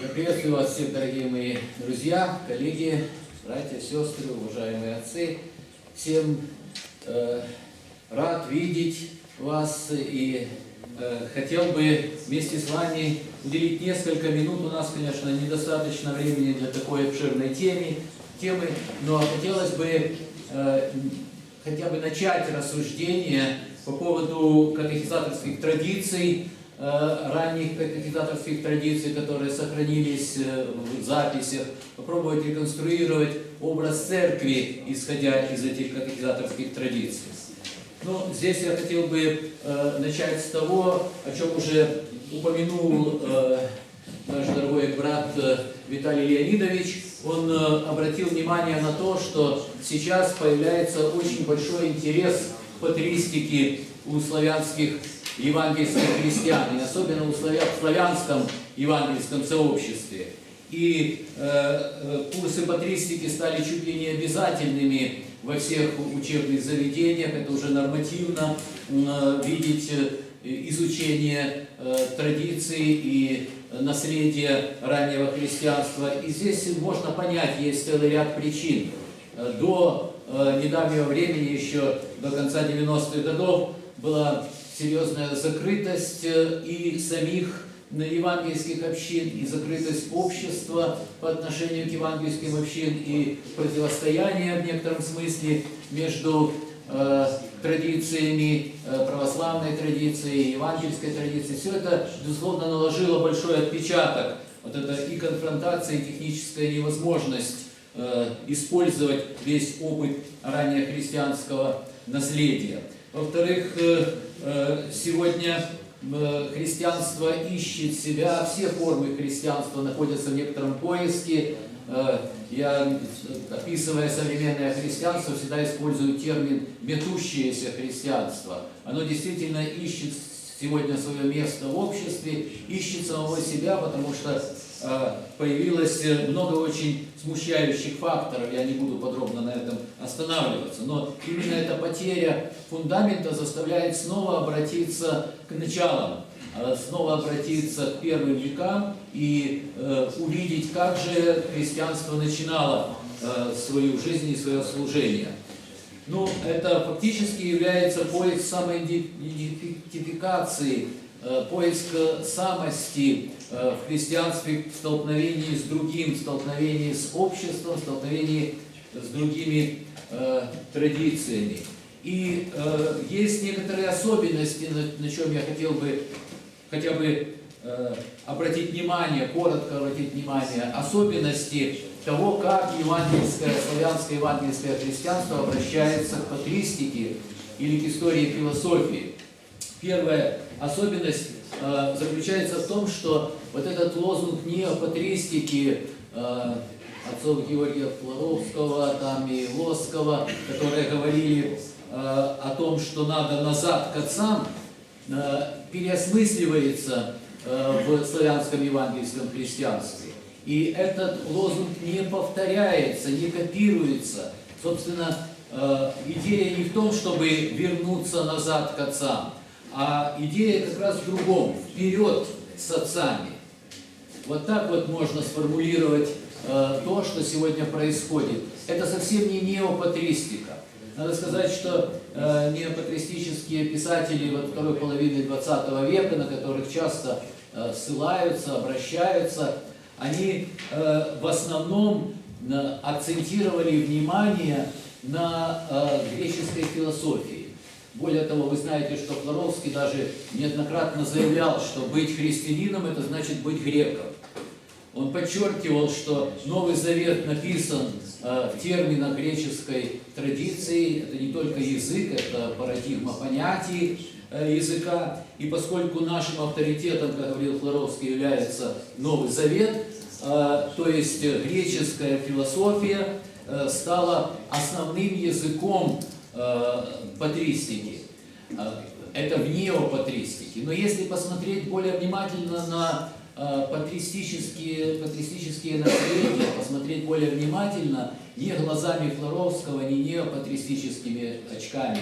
Я приветствую вас всех, дорогие мои друзья, коллеги, братья, сестры, уважаемые отцы. Всем э, рад видеть вас и э, хотел бы вместе с вами уделить несколько минут. У нас, конечно, недостаточно времени для такой обширной темы, темы но хотелось бы э, хотя бы начать рассуждение по поводу катехизаторских традиций, ранних катехизаторских традиций, которые сохранились э, в записях, попробовать реконструировать образ церкви, исходя из этих катехизаторских традиций. Ну, здесь я хотел бы э, начать с того, о чем уже упомянул э, наш дорогой брат э, Виталий Леонидович. Он э, обратил внимание на то, что сейчас появляется очень большой интерес к патристике у славянских евангельских христиан, и особенно в славянском евангельском сообществе. И э, э, курсы патристики стали чуть ли не обязательными во всех учебных заведениях. Это уже нормативно э, видеть э, изучение э, традиций и наследия раннего христианства. И здесь можно понять, есть целый ряд причин. Э, До недавнего времени, еще до конца 90-х годов, была серьезная закрытость э, и самих евангельских общин, и закрытость общества по отношению к евангельским общин, и противостояние в некотором смысле между э, традициями э, православной традиции евангельской традиции. Все это, безусловно, наложило большой отпечаток. Вот это и конфронтация, и техническая невозможность использовать весь опыт ранее христианского наследия. Во-вторых, э, э, сегодня э, христианство ищет себя, все формы христианства находятся в некотором поиске. Я, описывая современное христианство, всегда использую термин «метущееся христианство». Оно действительно ищет сегодня свое место в обществе, ищет самого себя, потому что появилось много очень смущающих факторов, я не буду подробно на этом останавливаться, но именно эта потеря фундамента заставляет снова обратиться к началам, э, снова обратиться к первым векам и э, увидеть, как же христианство начинало э, свою жизнь и свое служение. Ну, это фактически является поиск самоидентификации, э, поиск э, самости э, в христианстве в столкновении с другим, в столкновении с обществом, в столкновении с другими э, традициями. И э, есть некоторые особенности, на, на чем я хотел бы хотя бы э, обратить внимание, коротко обратить внимание, особенности того, как евангельское, славянское евангельское христианство обращается к патристике или к истории философии. Первая особенность э, заключается в том, что вот этот лозунг неопатристики э, отцов Георгия Флоровского, там и Лоскова, которые говорили э, о том, что надо назад к отцам, э, переосмысливается э, в славянском евангельском христианстве. И этот лозунг не повторяется, не копируется. Собственно, э, идея не в том, чтобы вернуться назад к отцам, а идея как раз в другом, вперед с отцами. Вот так вот можно сформулировать э, то, что сегодня происходит. Это совсем не неопатристика. Надо сказать, что э, неопатристические писатели вот второй половины 20 века, на которых часто э, ссылаются, обращаются, они э, в основном э, акцентировали внимание на э, греческой философии. Более того, вы знаете, что Флоровский даже неоднократно заявлял, что быть христианином – это значит быть греком. Он подчеркивал, что Новый Завет написан э, в терминах греческой традиции. Это не только язык, это парадигма понятий э, языка. И поскольку нашим авторитетом, как говорил Флоровский, является Новый Завет, э, то есть греческая философия стала основным языком патристики. Э, Это в неопатристике. Но если посмотреть более внимательно на э, патристические, патристические наследия, посмотреть более внимательно, не глазами Флоровского, не неопатристическими очками,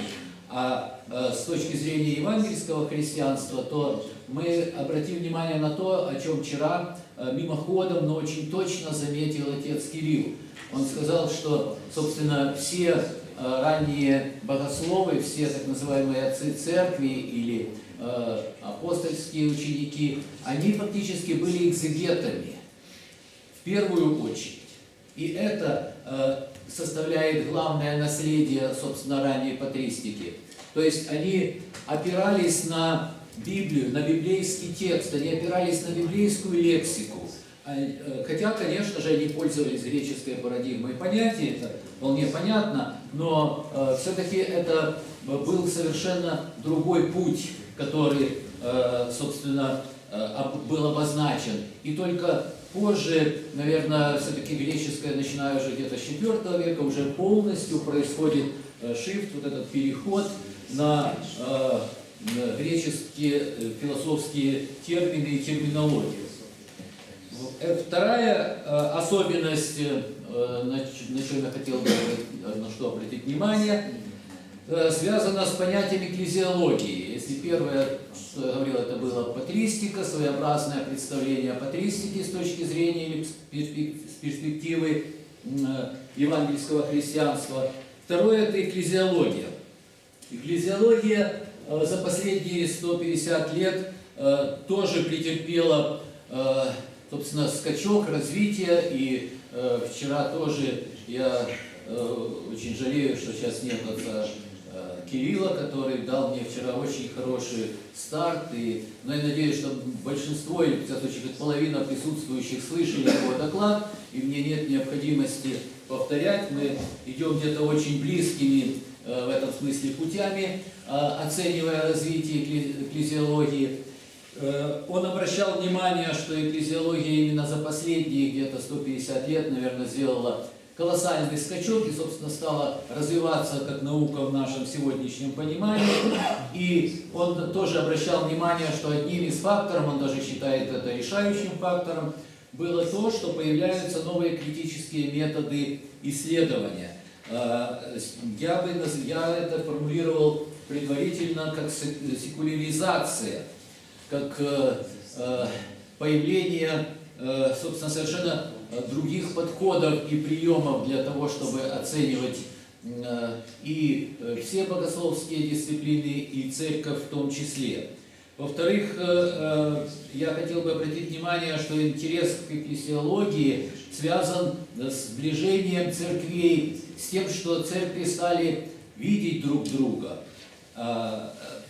а э, с точки зрения евангельского христианства, то мы обратим внимание на то, о чем вчера э, мимоходом, но очень точно заметил отец Кирилл. Он сказал, что, собственно, все э, ранние богословы, все так называемые отцы церкви или э, апостольские ученики, они фактически были экзегетами в первую очередь. И это э, составляет главное наследие, собственно, ранней патристики. То есть они опирались на Библию, на библейский текст, они опирались на библейскую лексику. А, э, хотя, конечно же, они пользовались греческой парадигмой понятия, это вполне понятно, но э, все-таки это был совершенно другой путь, который, э, собственно, э, был обозначен. И только позже, наверное, все-таки греческое, начиная уже где-то с 4 века, уже полностью происходит э, вот этот переход на э, греческие э, философские термины и терминологию. Э, вторая э, особенность, на чем я хотел бы на что обратить внимание, связана с понятием экклезиологии. Если первое, что я говорил, это было патристика, своеобразное представление о патристике с точки зрения или с перспективы евангельского христианства. Второе – это экклезиология. Экклезиология Э, за последние 150 лет э, тоже претерпела, э, собственно, скачок развития, и вчера тоже я очень жалею, что сейчас нет отца Кирилла, который дал мне вчера очень хороший старт, и, но я надеюсь, что большинство, или, в случае, половина присутствующих слышали его доклад, и мне нет необходимости повторять, мы идем где-то очень близкими Э, в этом смысле путями, э, оценивая развитие экклезиологии. Э, он обращал внимание, что экклезиология именно за последние где-то 150 лет, наверное, сделала колоссальный скачок и, собственно, стала развиваться как наука в нашем сегодняшнем понимании. И он тоже обращал внимание, что одним из факторов, он даже считает это решающим фактором, было то, что появляются новые критические методы исследования. А, я бы я это формулировал предварительно как секуляризация, как э, э, появление, э, собственно, совершенно других подходов и приемов для того, чтобы оценивать и все богословские дисциплины, и церковь в том числе. Во-вторых, я хотел бы обратить внимание, что интерес к экклесиологии связан с сближением церквей с тем, что церкви стали видеть друг друга.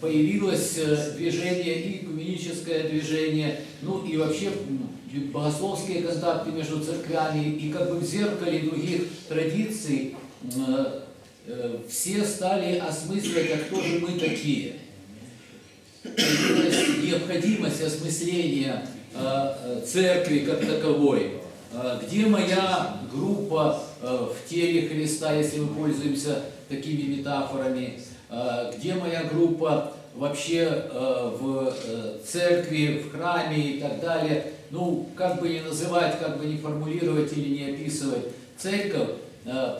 Появилось э, движение, и экуменическое движение, ну и вообще богословские контакты между церквями, и как бы в зеркале других традиций э, э, все стали осмысливать, а кто же мы такие. Необходимость осмысления церкви как таковой, где моя группа Э, в теле Христа, если мы пользуемся такими метафорами, э, где моя группа вообще э, в церкви, в храме и так далее. Ну, как бы не называть, как бы не формулировать или не описывать церковь,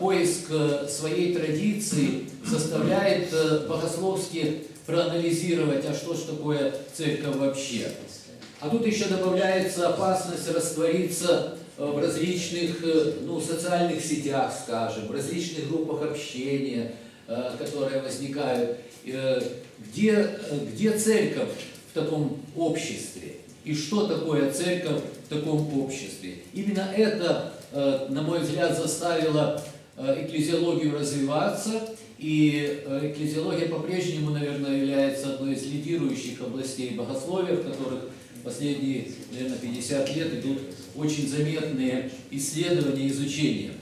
поиск своей традиции заставляет богословски проанализировать, а что ж такое церковь вообще. А тут еще добавляется опасность раствориться в различных э, ну, социальных сетях, скажем, в различных группах общения, э, которые возникают. Э, где, где церковь в таком обществе? И что такое церковь в таком обществе? Именно это, на мой взгляд, заставило экклезиологию развиваться, и экклезиология по-прежнему, наверное, является одной из лидирующих областей богословия, в которых последние, наверное, 50 лет идут очень заметные исследования, изучения.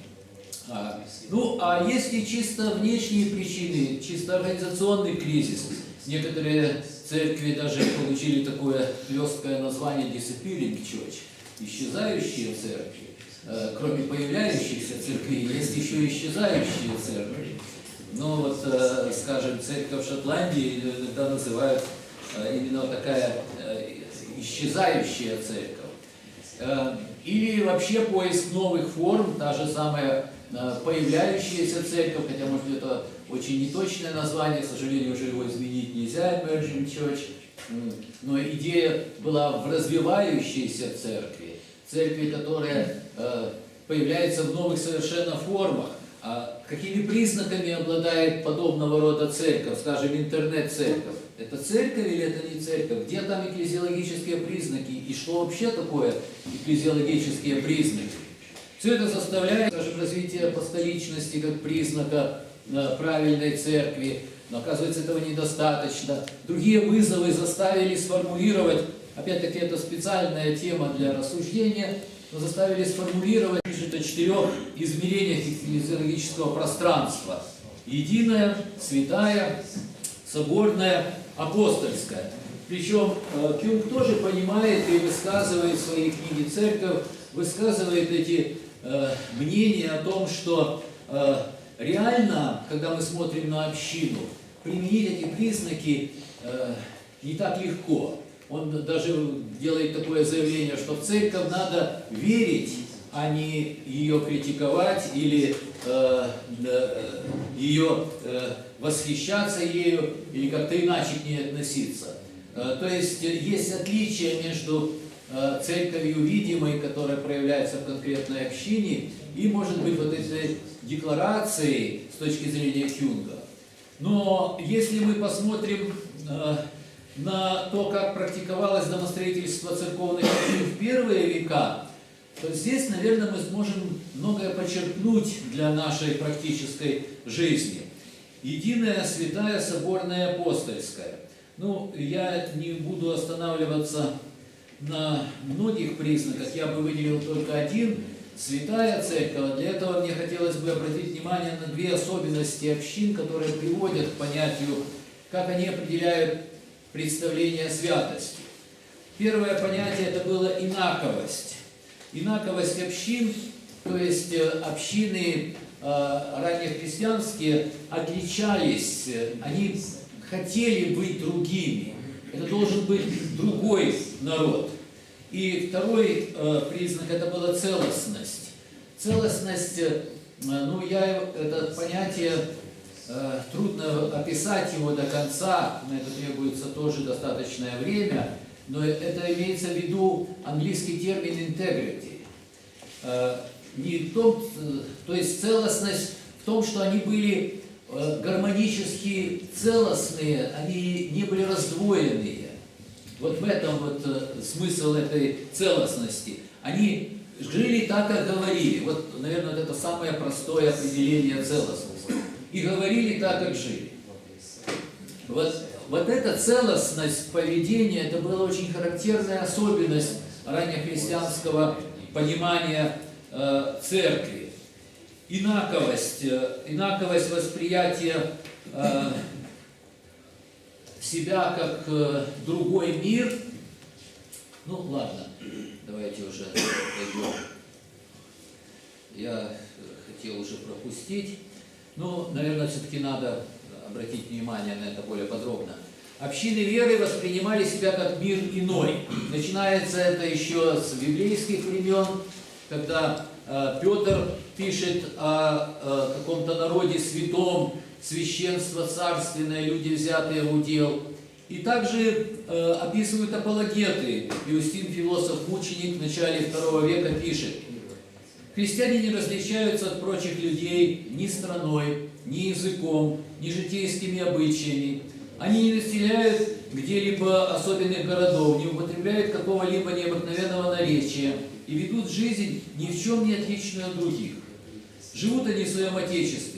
А, ну, а есть и чисто внешние причины, чисто организационный кризис. Некоторые церкви даже получили такое легкое название disappearing church, исчезающие церкви. А, кроме появляющихся церквей, есть еще исчезающие церкви. Ну вот, э, скажем, церковь Шотландии иногда называют э, именно такая э, исчезающая церковь. Э, или вообще поиск новых форм, та же самая э, появляющаяся церковь, хотя, может, это очень неточное название, к сожалению, уже его изменить нельзя, Emerging Church, Но идея была в развивающейся церкви, церкви, которая э, появляется в новых совершенно формах. А какими признаками обладает подобного рода церковь, скажем, интернет-церковь? Это церковь или это не церковь? Где там экклезиологические признаки? И что вообще такое экклезиологические признаки? Все это заставляет, скажем, развитие апостоличности как признака э, правильной церкви. Но оказывается, этого недостаточно. Другие вызовы заставили сформулировать, опять-таки это специальная тема для рассуждения, но заставили сформулировать пишет о четырех измерениях экклезиологического пространства. Единая, святая, соборная, апостольская. Причем э, Кюнг тоже понимает и высказывает в своей книге «Церковь», высказывает эти э, мнения о том, что э, реально, когда мы смотрим на общину, применить эти признаки э, не так легко. Он даже делает такое заявление, что в церковь надо верить, а не ее критиковать или э, э, ее э, восхищаться ею или как-то иначе к ней относиться. Э, то есть есть отличие между церковью видимой, которая проявляется в конкретной общине, и, может быть, вот этой декларацией с точки зрения Кюнга. Но если мы посмотрим э, на то, как практиковалось домостроительство церковных общин в первые века, то здесь, наверное, мы сможем многое подчеркнуть для нашей практической жизни. Единая, святая, соборная, апостольская. Ну, я не буду останавливаться на многих признаках, я бы выделил только один – святая церковь. Для этого мне хотелось бы обратить внимание на две особенности общин, которые приводят к понятию, как они определяют представление святости. Первое понятие это было инаковость. Инаковость общин, то есть э, общины э, раннехристианские отличались, э, они хотели быть другими. Это должен быть другой народ. И второй э, признак это была целостность. Целостность, э, ну я это понятие э, трудно описать его до конца, на это требуется тоже достаточное время, но это имеется в виду английский термин integrity. Не том, то есть целостность в том, что они были гармонически целостные, они не были раздвоенные. Вот в этом вот э, смысл этой целостности. Они жили так, как говорили. Вот, наверное, вот это самое простое определение целостности. И говорили так, как жили. Вот, вот эта целостность поведения, это была очень характерная особенность раннехристианского понимания э, церкви. Инаковость, э, инаковость восприятия э, себя как э, другой мир. Ну, ладно, давайте уже пойдем. Я хотел уже пропустить. Но, наверное, все-таки надо обратить внимание на это более подробно. Общины веры воспринимали себя как мир иной. Начинается это еще с библейских времен, когда э, Петр пишет о, о каком-то народе святом, священство царственное, люди взятые в удел. И также э, описывают апологеты. Иустин, философ-мученик в начале второго века пишет, Христиане не различаются от прочих людей ни страной, ни языком, ни житейскими обычаями. Они не населяют где-либо особенных городов, не употребляют какого-либо необыкновенного наречия и ведут жизнь ни в чем не отличную от других. Живут они в своем Отечестве,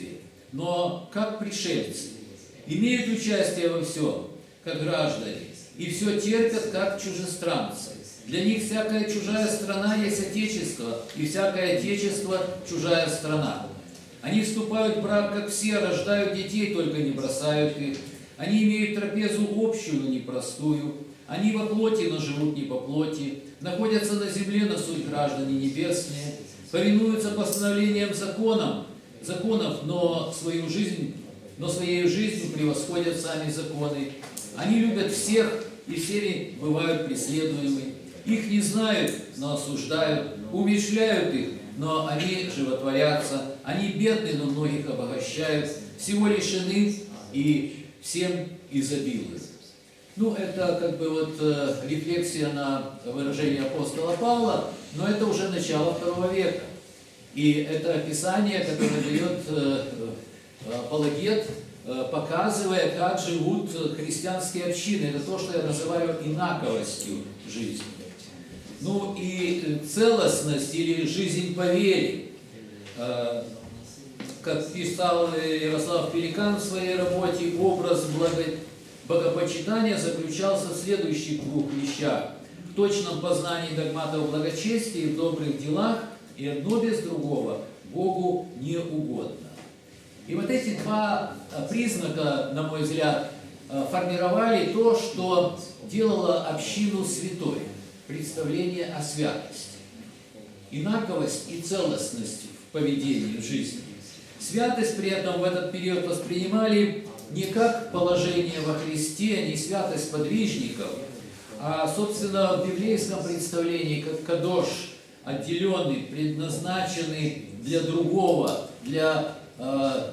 но как пришельцы, имеют участие во всем, как граждане, и все терпят, как чужестранцы. Для них всякая чужая страна есть Отечество, и всякое Отечество – чужая страна. Они вступают в брак, как все, рождают детей, только не бросают их. Они имеют трапезу общую, но не простую. Они во плоти, но живут не по плоти. Находятся на земле, но суть граждане небесные. Повинуются постановлениям законам, законов, но свою жизнь, но своей жизнью превосходят сами законы. Они любят всех, и всеми бывают преследуемы. Их не знают, но осуждают, умешляют их, но они животворятся. Они бедны, но многих обогащают, всего лишены и всем изобилуют. Ну, это как бы вот э, рефлексия на выражение апостола Павла, но это уже начало второго века. И это описание, которое дает э, э, апологет, э, показывая, как живут христианские общины. Это то, что я называю инаковостью жизни. Ну и целостность или жизнь по вере. Как писал Ярослав Пеликан в своей работе, образ богопочитания заключался в следующих двух вещах. В точном познании догматов благочестия и в добрых делах, и одно без другого Богу не угодно. И вот эти два э, признака, на мой взгляд, э, формировали то, что делало общину святой, представление о святости. Инаковость и целостность в поведении в жизни. Святость при этом в этот период воспринимали не как положение во Христе, не святость подвижников, а, собственно, в библейском представлении как кадош, отделенный, предназначенный для другого, для э,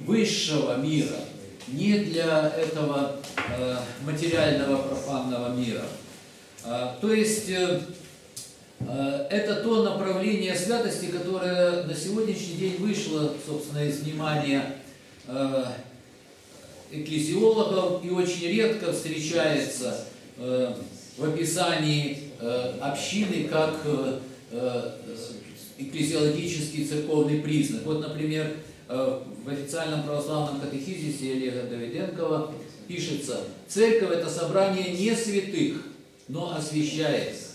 высшего мира, не для этого э, материального профанного мира. А, То есть э, э, это то направление святости, которое на сегодняшний день вышло, собственно, из внимания э, экклезиологов и очень редко встречается э, в описании э, общины как э, э, экклезиологический церковный признак. Вот, например, э, в официальном православном катехизисе Олега Давиденкова пишется, «Церковь – это собрание не святых, но освящается,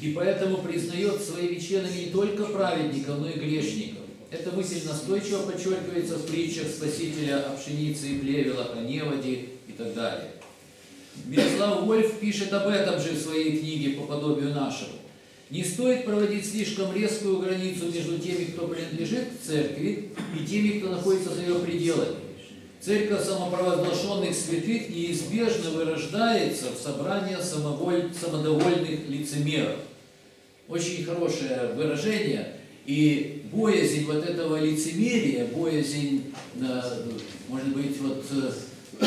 и поэтому признает своими членами не только праведников, но и грешников. Эта мысль настойчиво подчеркивается в притчах Спасителя о пшенице и плевелах, о неводе и так далее. Мирослав Вольф пишет об этом же в своей книге «По подобию нашему». Не стоит проводить слишком резкую границу между теми, кто принадлежит к церкви, и теми, кто находится за ее пределами. Церковь самопровозглашенных святых неизбежно вырождается в собрание самоволь- самодовольных лицемеров. Очень хорошее выражение. И боязнь вот этого лицемерия, боязнь, э, может быть, вот э,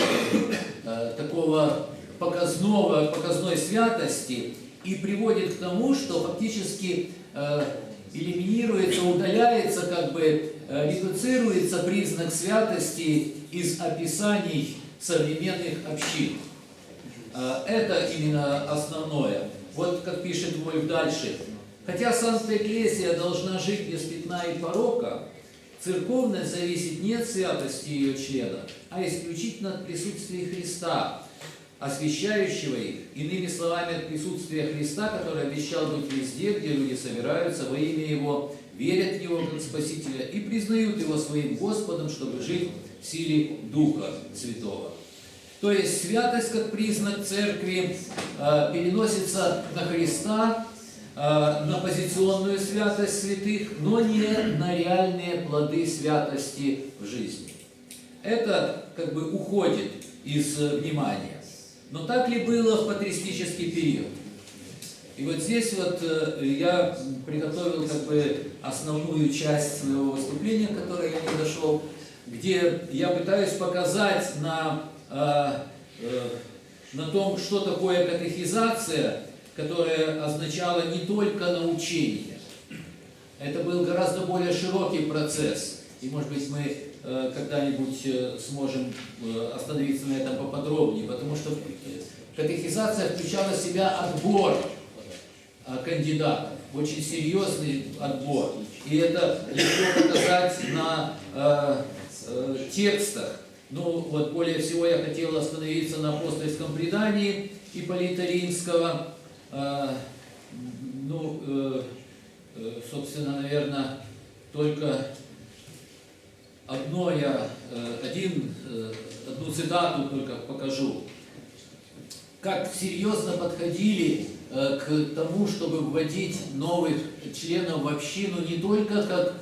э, такого показного, показной святости и приводит к тому, что фактически э, элиминируется, удаляется, как бы э, редуцируется признак святости из описаний современных общин. Э, Это именно основное. Вот как пишет Вольф дальше. Хотя Санта Экклесия должна жить без пятна и порока, церковность зависит не от святости ее членов, а исключительно от присутствия Христа, освящающего их, иными словами, от присутствия Христа, который обещал быть везде, где люди собираются во имя Его, верят в Него как Спасителя и признают Его своим Господом, чтобы жить в силе Духа Святого. То есть святость как признак церкви э, переносится на Христа, э, на позиционную святость святых, но не на реальные плоды святости в жизни. Это как бы уходит из внимания. Но так ли было в патристический период? И вот здесь вот э, я приготовил как бы основную часть своего выступления, к которой я не дошел, где я пытаюсь показать на, э, э, на том, что такое катехизация, которая означала не только научение. Это был гораздо более широкий процесс. И, может быть, мы когда-нибудь э, сможем э, остановиться на этом поподробнее, потому что э, катехизация включала в себя отбор э, кандидатов, очень серьезный отбор. И это легко показать на э, э, текстах. Ну, вот более всего я хотел остановиться на апостольском предании Ипполита Римского. Э, ну, э, э, собственно, наверное, только одно я, э, один, э, одну цитату только покажу. Как серьезно подходили э, к тому, чтобы вводить новых членов в общину не только как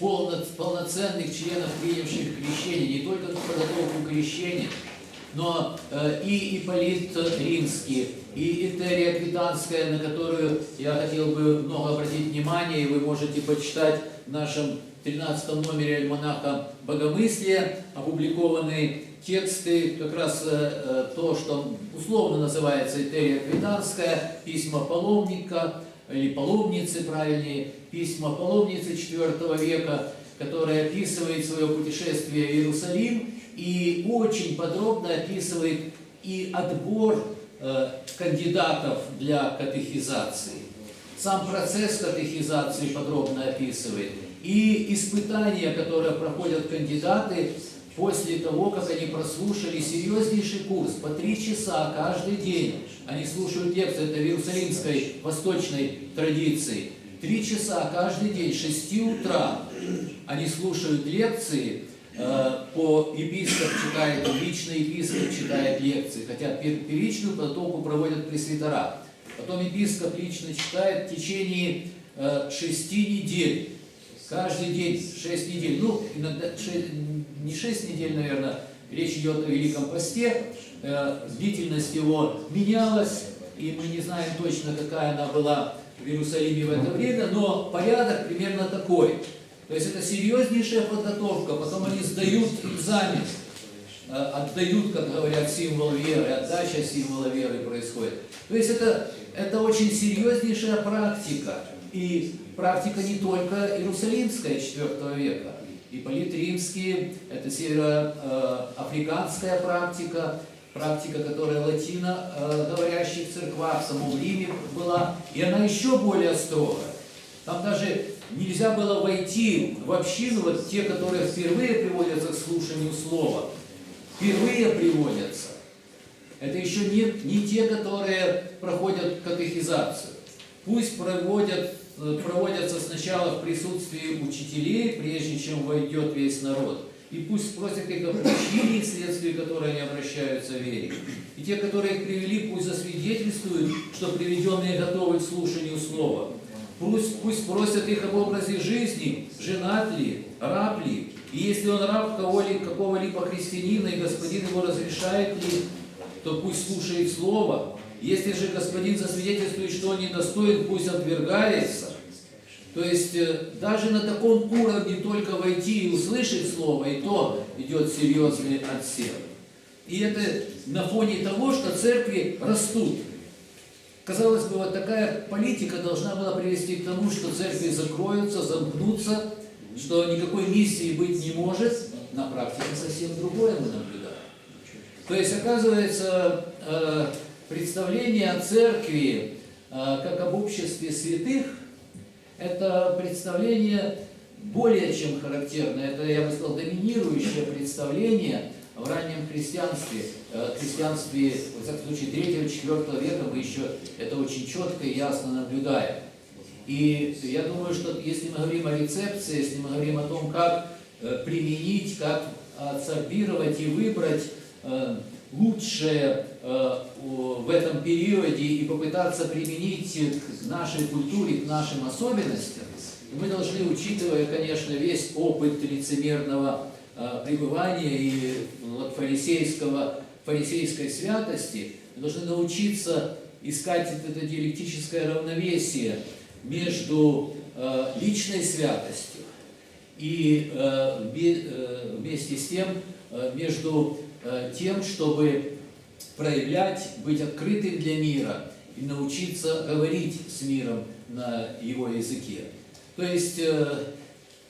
полно- полноценных членов, принявших крещение, не только подготовку к крещению, но и Ипполит Римский, и Итерия Квитанская, на которую я хотел бы много обратить внимание, и вы можете почитать в нашем 13 номере альманаха «Богомыслие», опубликованный тексты, как раз э, э, то, что условно называется Этерия Квитанская, письма паломника, или паломницы, правильнее, письма паломницы IV века, которая описывает свое путешествие в Иерусалим и очень подробно описывает и отбор э, кандидатов для катехизации. Сам процесс катехизации подробно описывает. И испытания, которые проходят кандидаты после того, как они прослушали серьезнейший курс по три часа каждый день. Они слушают лекции, это в Иерусалимской восточной традиции. Три часа каждый день, с 6 утра. Они слушают лекции, э, по епископ читает, личный епископ читает лекции, хотя пер- первичную подготовку проводят пресвитера. Потом епископ лично читает в течение э, шести недель. Каждый день, шесть недель. Ну, иногда ше- не шесть недель, наверное, речь идет о Великом Посте. Э, Длительность его менялась, и мы не знаем точно, какая она была в Иерусалиме в это время, но порядок примерно такой. То есть это серьезнейшая подготовка, потом они сдают экзамен, э, отдают, как говорят, символ веры, отдача символа веры происходит. То есть это, это очень серьезнейшая практика. И практика не только иерусалимская IV века. И Римский, это североафриканская практика, практика, которая латино э, говорящих церквах в самом Риме была, и она еще более строгая. Там даже нельзя было войти в общину, вот те, которые впервые приводятся к слушанию слова, впервые приводятся. Это еще не, не те, которые проходят катехизацию. Пусть проводят, э, проводятся сначала в присутствии учителей, прежде чем войдет весь народ. И пусть спросят их о причине, вследствие которой они обращаются в вере. И те, которые их привели, пусть засвидетельствуют, что приведенные готовы к слушанию слова. Пусть, пусть спросят их об образе жизни, женат ли, раб ли. И если он раб кого-либо, какого-либо христианина, и господин его разрешает ли, то пусть слушает слово. Если же господин засвидетельствует, что он недостоин, пусть отвергается. То есть э, даже на таком уровне только войти и услышать слово, и то идет серьезный отсев. И это на фоне того, что церкви растут. Казалось бы, вот такая политика должна была привести к тому, что церкви закроются, замкнутся, что никакой миссии быть не может. На практике совсем другое мы наблюдаем. То есть, оказывается, э, представление о церкви э, как об обществе святых, это представление более чем характерное, это, я бы сказал, доминирующее представление в раннем христианстве, э, христианстве, во всяком случае, 3-4 века мы еще это очень четко и ясно наблюдаем. И я думаю, что если мы говорим о рецепции, если мы говорим о том, как э, применить, как отсорбировать и выбрать лучшее э, в этом периоде и попытаться применить к нашей культуре, к нашим особенностям, мы должны, учитывая, конечно, весь опыт лицемерного э, пребывания и вот, фарисейского, фарисейской святости, мы должны научиться искать это диалектическое равновесие между э, личной святостью и вместе с тем между тем, чтобы проявлять, быть открытым для мира и научиться говорить с миром на его языке. То есть э,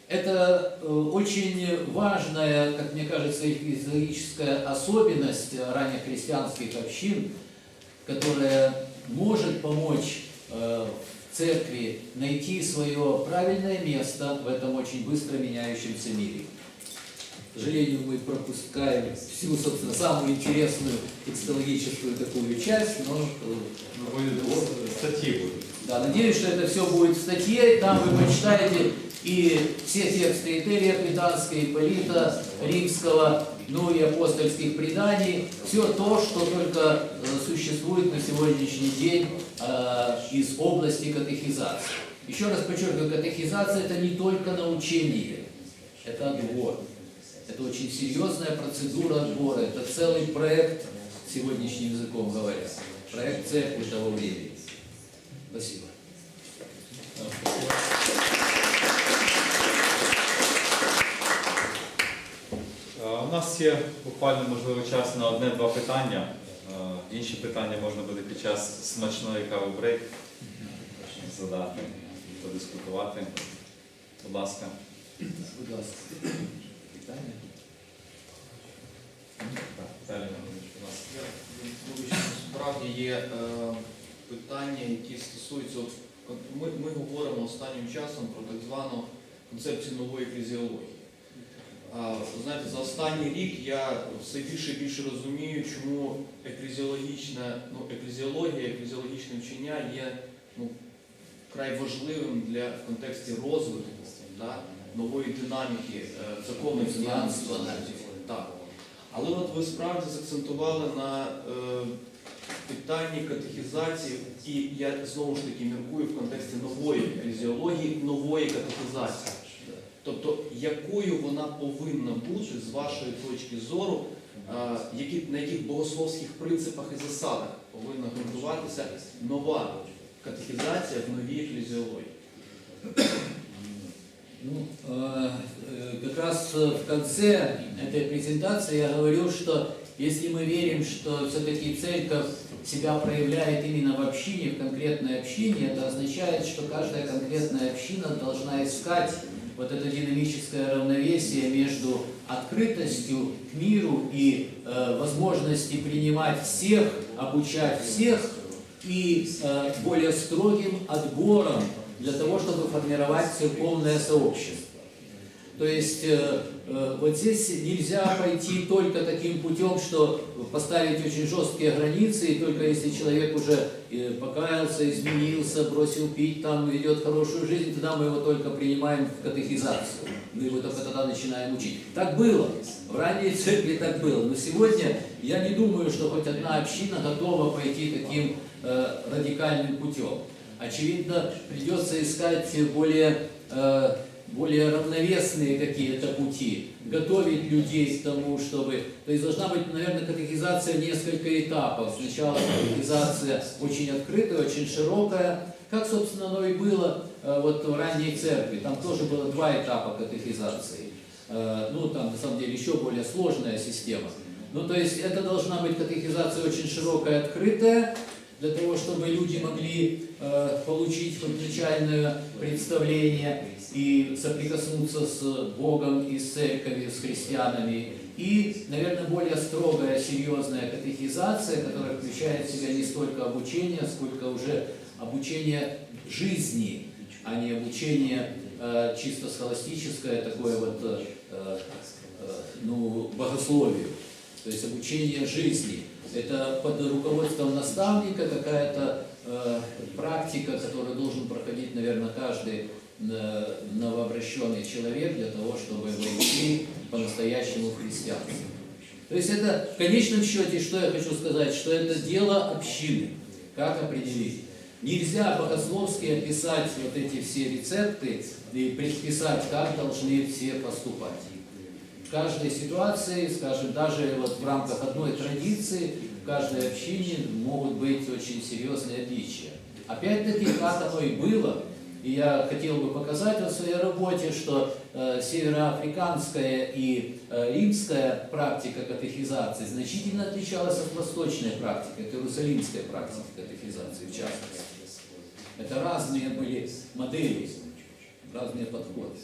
это э, очень важная, как мне кажется, историческая особенность раннехристианских общин, которая может помочь э, церкви найти свое правильное место в этом очень быстро меняющемся мире. К сожалению, мы пропускаем всю, собственно, самую интересную текстологическую такую часть, но э, Ну, будет, статьи будут. да, надеюсь, что это все будет в статье, там вы почитаете и все тексты Этерия Квитанской, Ипполита, Римского, ну и апостольских преданий, все то, что только э, существует на сегодняшний день э, из области катехизации. Еще раз подчеркиваю, катехизация это не только научение, это отбор. Это очень серьезная процедура отбора, это целый проект, сегодняшним языком говоря, проект церкви того времени. Спасибо. А, У нас нас є буквально можливо час на одне-два питання. Е, Інші питання можна буде під час смачної кави брейк задати, подискутувати. Будь ласка. Будь ласка. Питання? Справді є е, питання, які стосуються. Ми, ми говоримо останнім часом про так звану концепцію нової фізіології. Знаєте, за останній рік я все більше і більше розумію, чому еклезіологічна, ну, еклезіологія, еклезіологічне вчення є ну, вкрай важливим для в контексті розвитку да, нової динаміки е, закону Християнства, Так. Але от ви справді заакцентували на е, питанні катехізації, і я знову ж таки міркую в контексті нової фізіології, нової катехізації. Тобто, якою вона повинна бути з вашої точки зору, е, які, на яких богословських принципах і засадах повинна ґрунтуватися нова катехізація в новій фізіології? Ну, э, э, как раз э, в конце этой презентации я говорил, что если мы верим, что все-таки церковь себя проявляет именно в общине, в конкретной общине, это означает, что каждая конкретная община должна искать вот это динамическое равновесие между открытостью к миру и э, возможности принимать всех, обучать всех и э, более строгим отбором для того, чтобы формировать церковное сообщество. То есть э, э, вот здесь нельзя пойти только таким путем, что поставить очень жесткие границы, и только если человек уже э, покаялся, изменился, бросил пить, там ведет хорошую жизнь, тогда мы его только принимаем в катехизацию. Мы его только тогда начинаем учить. Так было. В ранней церкви так было. Но сегодня я не думаю, что хоть одна община готова пойти таким э, радикальным путем. Очевидно, придется искать более, э, более равновесные какие-то пути, готовить людей к тому, чтобы... То есть должна быть, наверное, катехизация несколько этапов. Сначала катехизация очень открытая, очень широкая, как, собственно, оно и было э, вот в ранней церкви. Там тоже было два этапа катехизации. Э, ну, там, на самом деле, еще более сложная система. Ну, то есть это должна быть катехизация очень широкая, открытая, для того, чтобы люди могли э, получить хоть начальное представление и соприкоснуться с Богом и с церковью, с христианами. И, наверное, более строгая, серьезная катехизация, которая включает в себя не столько обучение, сколько уже обучение жизни, а не обучение э, чисто схоластическое, такое вот, э, э, ну, богословию. То есть обучение жизни. Это под руководством наставника какая-то э, практика, которую должен проходить, наверное, каждый э, новообращенный человек для того, чтобы войти по-настоящему в христианство. То есть это, в конечном счете, что я хочу сказать, что это дело общины. Как определить? Нельзя богословски описать вот эти все рецепты и предписать, как должны все поступать в каждой ситуации, скажем, даже вот в рамках одной традиции, в каждой общине могут быть очень серьезные отличия. Опять-таки, как оно и было, и я хотел бы показать в своей работе, что э, североафриканская и э, римская практика катехизации значительно отличалась от восточной практики, от иерусалимской практики катехизации в частности. Это разные были модели, разные подходы.